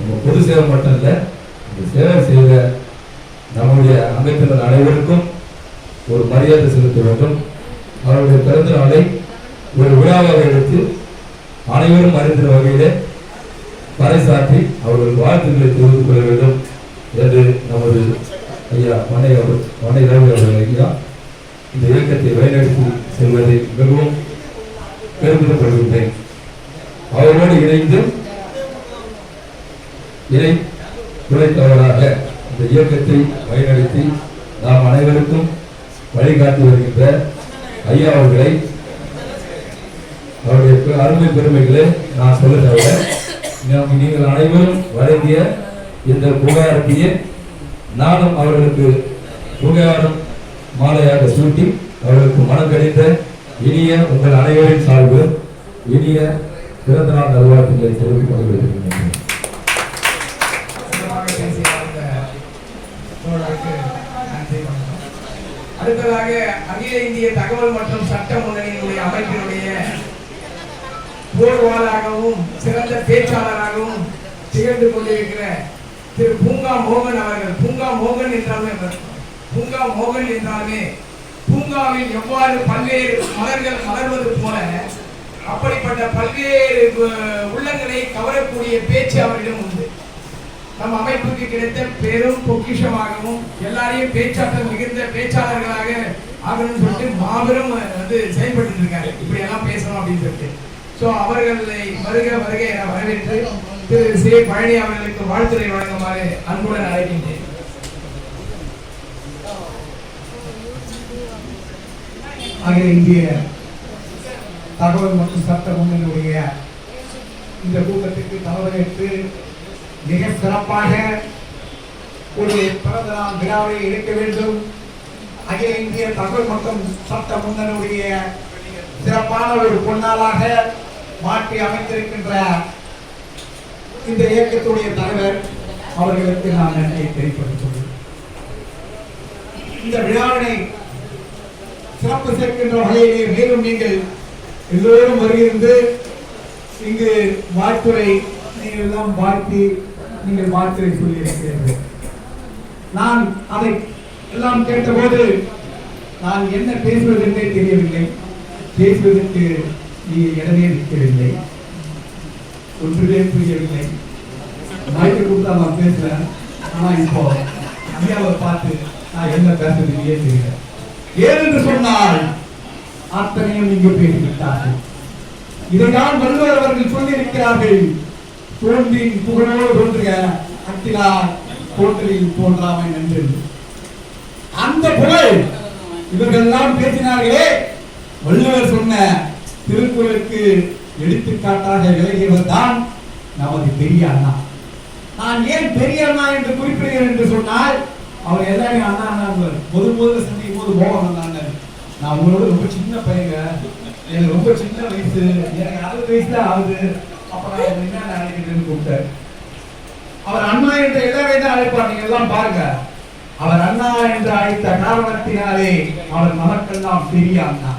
நம்ம பொது சேவை மட்டும் இல்லை இந்த சேவை செய்த நம்முடைய அமைப்பினர் அனைவருக்கும் ஒரு மரியாதை செலுத்த வேண்டும். அவருடைய பிறந்த நாளை ஒரு விழாவாக எடுத்து அனைவரும் அறிந்த வகையிலே பறைசாற்றி அவர்கள் வாழ்த்துக்களை தெரிந்து கொள்ள வேண்டும் என்று நமது ஐயா மனை அவர் மனை ரவி அவர்கள் ஐயா இந்த இயக்கத்தை வழிநடத்தி செல்வதை மிகவும் பெருமிதப்படுகின்றேன் அவர்களோடு இணைந்து இதை துணைத்தவராக இந்த இயக்கத்தை பயனளித்து நாம் அனைவருக்கும் வழிகாட்டி வருகின்ற ஐயா அவர்களை அவருடைய அருமை பெருமைகளை நான் சொல்ல தவிர நீங்கள் அனைவரும் வழங்கிய இந்த புகாரத்தையே நானும் அவர்களுக்கு புகாரம் மாலையாக சூட்டி அவர்களுக்கு மனம் கிடைத்த இனிய உங்கள் அனைவரின் சார்பு இனிய பிறந்த நாள் நல்வாழ்த்துக்களை தெரிவித்துக் கொள்கிறேன். அடுத்ததாக அகில இந்திய தகவல் மற்றும் சட்ட முன்னணியினுடைய அமைப்பினுடைய போர்வாளராகவும் சிறந்த பேச்சாளராகவும் திகழ்ந்து கொண்டிருக்கிற திரு பூங்கா மோகன் அவர்கள். பூங்கா மோகன் என்றாலுமே பூங்கா மோகன் என்றாலுமே பூங்காவில் எவ்வாறு பல்வேறு மலர்கள் மலர்வது போல அப்படிப்பட்ட பல்வேறு உள்ளங்களை கவரக்கூடிய பேச்சு அவரிடம் உண்டு. நம் அமைப்புக்கு கிடைத்த பெரும் பொக்கிஷமாகவும் எல்லாரையும் பேச்சாற்றல் மிகுந்த பேச்சாளர் ஆகணும்னு சொல்லிட்டு மாபெரும் வந்து செயல்பட்டு இருக்காரு. இப்படி எல்லாம் பேசணும் அப்படின்னு சொல்லிட்டு. ஸோ அவர்களை வருக வருக என வரவேற்று திரு சி. பழனி அவர்களுக்கு வாழ்த்துறை வழங்குமாறு அன்புடன் அழைக்கின்றேன். அகில இந்திய தகவல் மற்றும் சட்ட முன்னணியுடைய இந்த கூட்டத்திற்கு தலைவரேற்று மிக சிறப்பாக ஒரு பிறந்த நாள் விழாவை எடுக்க வேண்டும். அகில இந்திய தகவல் மற்றும் சட்ட முன்னணியுடைய சிறப்பான ஒரு பொன்னாளாக மாற்றி அமைத்திருக்கின்ற இந்த இயக்கத்துடைய தலைவர் அவர்களுக்கு நான் நன்றியை தெரிவித்துள்ளேன் இந்த விழாவினை சிறப்பு சேர்க்கின்ற வகையிலே மேலும் நீங்கள் எல்லோரும் வருகிருந்து இங்கு வாழ்த்துறை நீங்கள் எல்லாம் வாழ்த்தி நீங்கள் வாழ்த்துறை சொல்லியிருக்கிறீர்கள் நான் அதை எல்லாம் கேட்டபோது நான் என்ன பேசுவதென்றே தெரியவில்லை. பேசுவதற்கு நீ இடமே நிற்கவில்லை. ஒன்றுமே புரியவில்லை. மைக்கு கொடுத்தா நான் பேசுறேன். ஆனா இப்போ ஐயாவை பார்த்து நான் என்ன பேசுறதுன்னே தெரியல. ஏனென்று சொன்னால் அத்தனையும் இங்கு பேசிவிட்டார்கள். இதைதான் வள்ளுவர் அவர்கள் சொல்லியிருக்கிறார்கள். தோன்றின் புகழோடு தோன்றுக அத்திலா தோன்றலில் தோன்றாமை நன்று. அந்த புகழ். இவர்கள் எல்லாம் பேசினார்களே. வள்ளுவர் சொன்ன திருக்குறளுக்கு எடுத்துக்காட்டாக விலகியவர் தான் நமது பெரிய அண்ணா. நான் ஏன் பெரிய அண்ணா என்று குறிப்பிடுகிறேன் என்று சொன்னால் அவர் எல்லாரையும் அண்ணா அண்ணா பொது முதல்ல சந்திக்கும் போது போகணும் அண்ணாங்க நான் உங்களோட ரொம்ப சின்ன பையங்க. எனக்கு ரொம்ப சின்ன வயசு. எனக்கு அறுபது வயசு தான் ஆகுது. அப்புறம் என்ன நினைக்கிறேன்னு கூப்பிட்டார் அவர் அண்ணா என்ற எல்லாரையும் தான் அழைப்பார். நீங்க எல்லாம் பாருங்க. அவர் அண்ணா என்று அழைத்த காரணத்தினாலே அவர் நமக்கெல்லாம் பெரிய அண்ணா